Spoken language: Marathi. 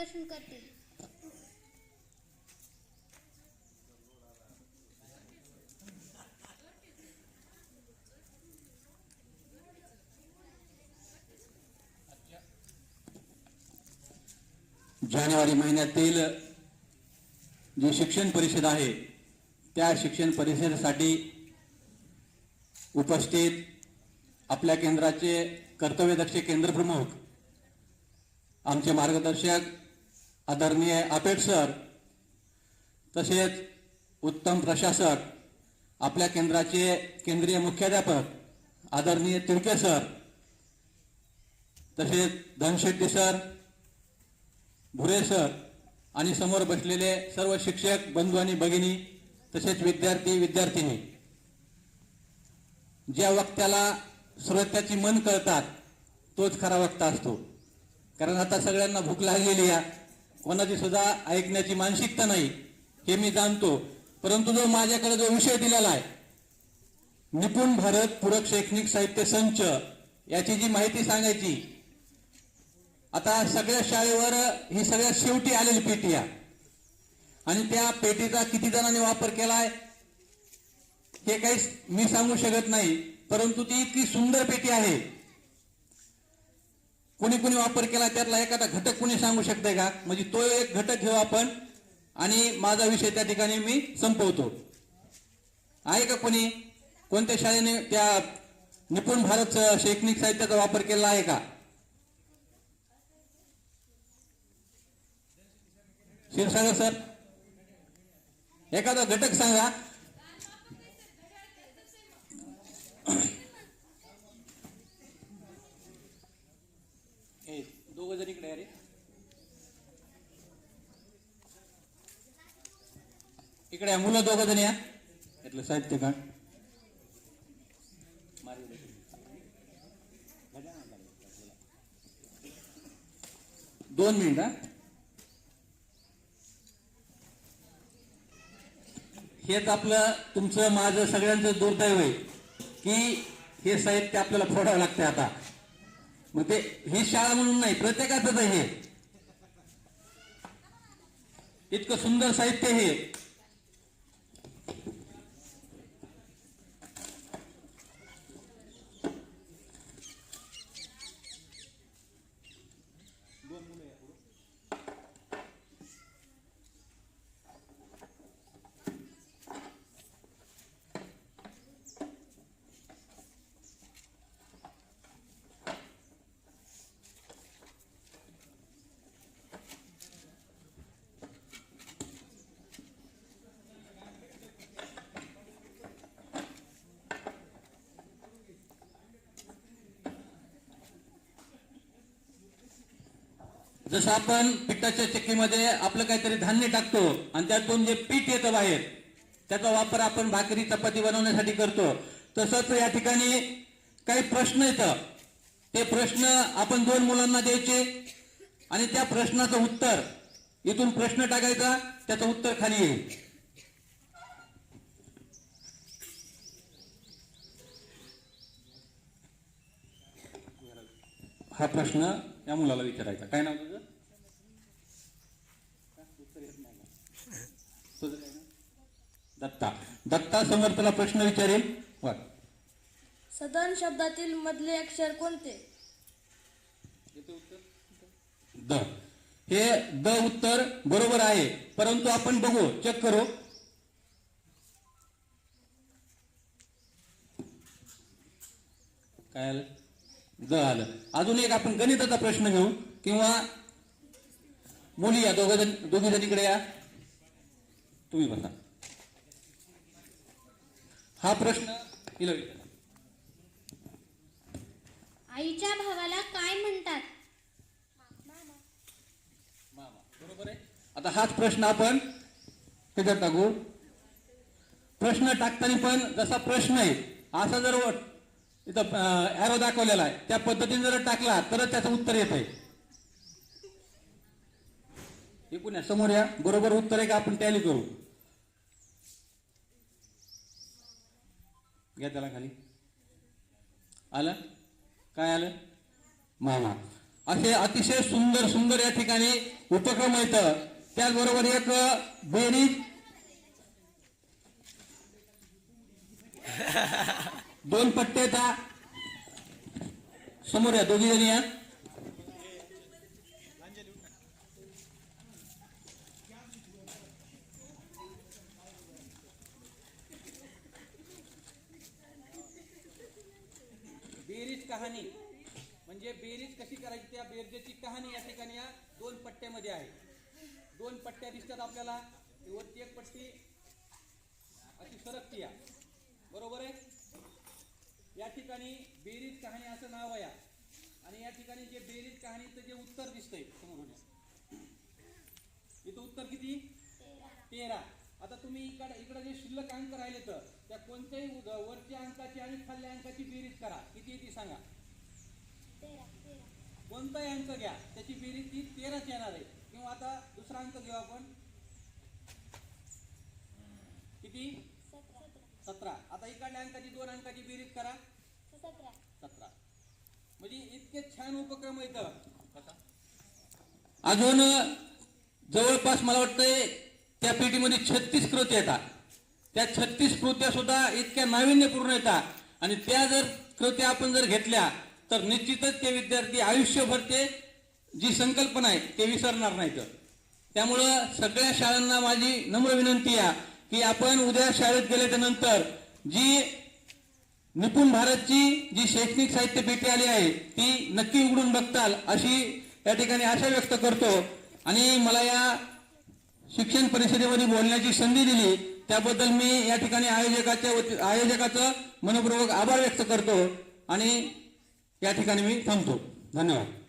मार्गदर्शन करतील जानेवारी महिन्यातील जी शिक्षण परिषद आहे त्या शिक्षण परिषदेसाठी उपस्थित आपल्या केंद्राचे कर्तव्यदक्ष केंद्रप्रमुख आमचे मार्गदर्शक आदरणीय आपेट सर तसेच उत्तम प्रशासक आपल्या केंद्राचे केंद्रीय मुख्याध्यापक आदरणीय तिडके सर तसेच धनशेट्टी सर भुरे सर आणि समोर बसलेले सर्व शिक्षक बंधू आणि भगिनी तसेच विद्यार्थी विद्यार्थिनी ज्या वक्त्याला श्रोत्याची मन कळतात तोच खरा वक्ता असतो. कारण आता सगळ्यांना भूक लागलेली आहे. कोणाची सुद्धा ऐकण्याची मानसिकता नाही हे मी जाणतो. परंतु जो माझ्याकडे जो विषय दिलेला आहे निपुण भारत पूरक शैक्षणिक साहित्य संच याची जी माहिती सांगायची आता सगळ्या शाळेवर ही सगळ्यात शेवटी आलेली पेटी आहे. आणि त्या पेटीचा किती जणांनी वापर केलाय हे काही मी सांगू शकत नाही परंतु ती इतकी सुंदर पेटी आहे. कुणी कुणी वापर केला त्यातला एखादा घटक कुणी सांगू शकते का? म्हणजे तो एक घटक घेऊ आपण आणि माझा विषय त्या ठिकाणी मी संपवतो. आहे का कोणी? कोणत्या शाळेने त्या निपुण भारत शैक्षणिक साहित्याचा वापर केला आहे का? क्षीरसागर सर एखादा घटक सांगा. दोघ जण इकडे अरे इकडे मुलं दोघ जण या. यातलं साहित्य का दोन मिनिट हा. हेच आपलं तुमचं माझं सगळ्यांचं दुर्दैव आहे की हे साहित्य आपल्याला फोडावं लागतंय आता. मग ते ही शाळा म्हणून नाही प्रत्येकाच हे. इतकं सुंदर साहित्य हे. जसं आपण पिठाच्या चक्कीमध्ये आपलं काहीतरी धान्य टाकतो आणि त्यातून जे पीठ येतं बाहेर त्याचा वापर आपण भाकरी चपाती बनवण्यासाठी करतो. तसंच या ठिकाणी काही प्रश्न येतं. ते प्रश्न आपण दोन मुलांना द्यायचे आणि त्या प्रश्नाचं उत्तर इथून प्रश्न टाकायचा त्याचं उत्तर खाली येईल. हा प्रश्न या मुलाला विचारायचा. काय नाव तुझं? तुझं काय नाव? दत्ता. दत्ता समोर तुला प्रश्न विचारेल. सदन शब्दातील मधले अक्षर कोणते? द. हे द उत्तर बरोबर आहे. परंतु आपण बघू. चेक करू. काय आलं? आलं अजून एक आपण गणिताचा प्रश्न घेऊ किंवा मुली या दोघ जण दोघी जण इकडे या. तुम्ही बसा. हा प्रश्न. आईच्या भावाला काय म्हणतात? बरोबर आहे? आता हाच प्रश्न आपण त्याच्यात टाकू. प्रश्न टाकताना पण जसा प्रश्न आहे असा जर इथं ॲरो दाखवलेला आहे. त्या पद्धतीने जर टाकला तरच त्याचं उत्तर येत आहे एकूण या समोर या. बरोबर उत्तर आहे का आपण टॅली करू. घ्या त्याला खाली. आलं? काय आलं? मामा. असे अतिशय सुंदर सुंदर या ठिकाणी उपक्रम आहेत त्याचबरोबर एक बेरीज. दोन पट्टे पट्ट्याचा समोर या दोघी जणी या. बेरीज कहाणी. म्हणजे बेरीज कशी करायची त्या बेरजेची कहाणी या ठिकाणी या दोन पट्ट्यामध्ये आहे. दोन पट्ट्या दिसतात आपल्याला. ती एक पट्टी. अशी सरकती या. बरोबर आहे? या ठिकाणी बेरीज कहाणी असं नाव आहे. आणि या ठिकाणी जे बेरीज कहाणीचं जे उत्तर दिसतंय समोरून या. इथं उत्तर किती? तेरा. आता तुम्ही इकडे इकडे जे शिल्लक अंक राहिले तर त्या कोणत्याही वरच्या अंकाची आणि खाल्ल्या अंकाची बेरीज करा. किती ती सांगा. कोणताही अंक घ्या त्याची बेरीज ती तेराच येणार आहे. किंवा आता दुसरा अंक घेऊ आपण. किती? सतरा. आता इकडल्या अंकाची दोन अंकाची बेरीज करा. सतरा. म्हणजे इतके छान उपक्रम आहेत. अजून जवळपास मला वाटतंय त्या पेटीमध्ये छत्तीस कृत्या येतात त्या छत्तीस कृत्या सुद्धा इतक्या नाविन्यपूर्ण येतात आणि त्या जर कृत्या आपण जर घेतल्या तर निश्चितच ते विद्यार्थी आयुष्यभर ते जी संकल्पना आहे ते विसरणार नाहीत. त्यामुळं सगळ्या शाळांना माझी नम्र विनंती आहे की आपण उद्या शाळेत गेल्याच्यानंतर जी निपुण भारतची जी शैक्षणिक साहित्य पेटी आली आहे ती नक्की उघडून बघताल अशी या ठिकाणी आशा व्यक्त करतो. आणि मला या शिक्षण परिषदेमध्ये बोलण्याची संधी दिली त्याबद्दल मी या ठिकाणी आयोजकाच्या आयोजकाचं मनपूर्वक आभार व्यक्त करतो. आणि या ठिकाणी मी थांबतो. धन्यवाद.